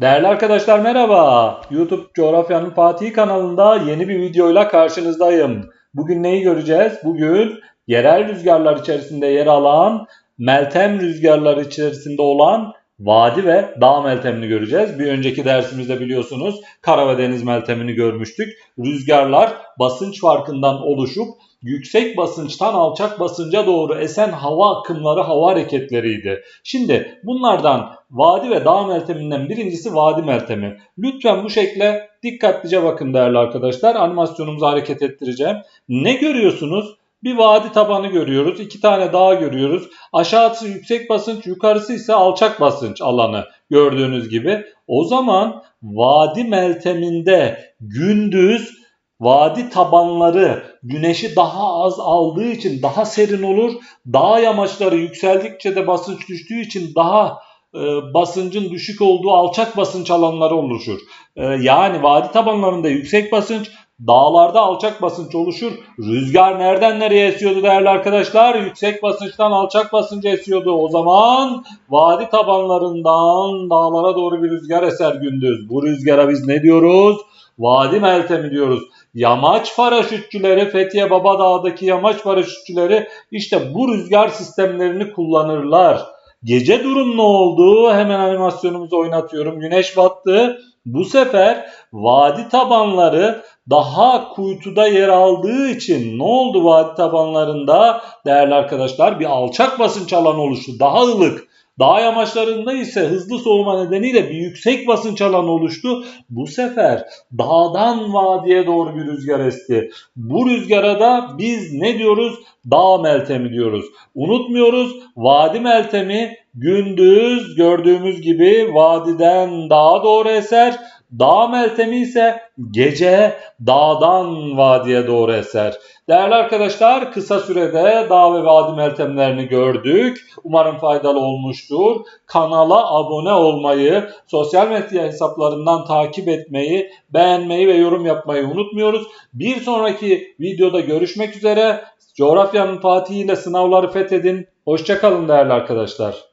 Değerli arkadaşlar merhaba. YouTube Coğrafyanın Fatih kanalında yeni bir videoyla karşınızdayım. Bugün neyi göreceğiz? Bugün yerel rüzgarlar içerisinde yer alan, meltem rüzgarları içerisinde olan vadi ve dağ meltemini göreceğiz. Bir önceki dersimizde biliyorsunuz kara ve deniz meltemini görmüştük. Rüzgarlar basınç farkından oluşup yüksek basınçtan alçak basınca doğru esen hava akımları, hava hareketleriydi. Şimdi bunlardan vadi ve dağ melteminden birincisi vadi meltemi. Lütfen bu şekle dikkatlice bakın değerli arkadaşlar. Animasyonumuzu hareket ettireceğim. Ne görüyorsunuz? Bir vadi tabanı görüyoruz. iki tane dağ görüyoruz. Aşağısı yüksek basınç, yukarısı ise alçak basınç alanı gördüğünüz gibi. O zaman vadi melteminde gündüz vadi tabanları güneşi daha az aldığı için daha serin olur. Dağ yamaçları yükseldikçe de basınç düştüğü için daha e, basıncın düşük olduğu alçak basınç alanları oluşur. E, yani vadi tabanlarında yüksek basınç, dağlarda alçak basınç oluşur. Rüzgar nereden nereye esiyordu değerli arkadaşlar? Yüksek basınçtan alçak basınca esiyordu. O zaman vadi tabanlarından dağlara doğru bir rüzgar eser gündüz. Bu rüzgara biz ne diyoruz? Vadi meltemi diyoruz. Yamaç paraşütçüleri Fethiye Babadağ'daki yamaç paraşütçüleri işte bu rüzgar sistemlerini kullanırlar. Gece durum ne oldu? Hemen animasyonumuzu oynatıyorum. Güneş battı. Bu sefer vadi tabanları daha kuytuda yer aldığı için ne oldu vadi tabanlarında? Değerli arkadaşlar bir alçak basınç alanı oluştu. Daha ılık. Dağ yamaçlarında ise hızlı soğuma nedeniyle bir yüksek basınç alanı oluştu. Bu sefer dağdan vadiye doğru bir rüzgar esti. Bu rüzgara da biz ne diyoruz? Dağ meltemi diyoruz. Unutmuyoruz vadi meltemi gündüz gördüğümüz gibi vadiden dağa doğru eser. Dağ meltemi ise gece dağdan vadiye doğru eser. Değerli arkadaşlar kısa sürede dağ ve vadi meltemlerini gördük. Umarım faydalı olmuştur. Kanala abone olmayı, sosyal medya hesaplarından takip etmeyi, beğenmeyi ve yorum yapmayı unutmuyoruz. Bir sonraki videoda görüşmek üzere. Coğrafyanın Fatih ile sınavları fethedin. Hoşçakalın değerli arkadaşlar.